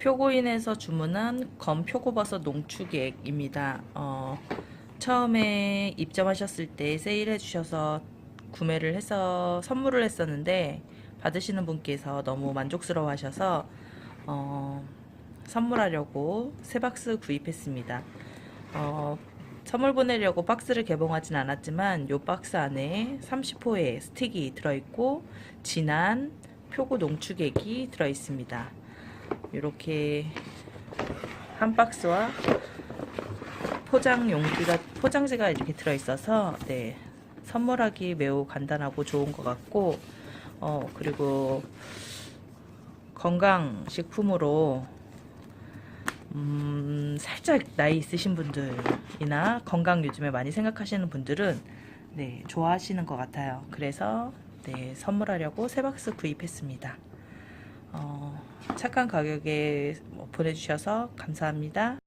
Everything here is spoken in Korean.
표고인에서 주문한 검 표고버섯 농축액입니다. 어, 처음에 입점하셨을 때 세일해 주셔서 구매를 해서 선물을 했었는데 받으시는 분께서 너무 만족스러워 하셔서 어, 선물하려고 세 박스 구입했습니다. 어, 선물 보내려고 박스를 개봉하진 않았지만 요 박스 안에 30호의 스틱이 들어있고 진한 표고 농축액이 들어있습니다. 이렇게 한 박스와 포장 용기가 포장지가 이렇게 들어 있어서 네 선물하기 매우 간단하고 좋은 것 같고 어 그리고 건강 식품으로 음, 살짝 나이 있으신 분들이나 건강 요즘에 많이 생각하시는 분들은 네, 좋아하시는 것 같아요. 그래서 네, 선물하려고 세 박스 구입했습니다. 어, 착한 가격에 뭐 보내주셔서 감사합니다.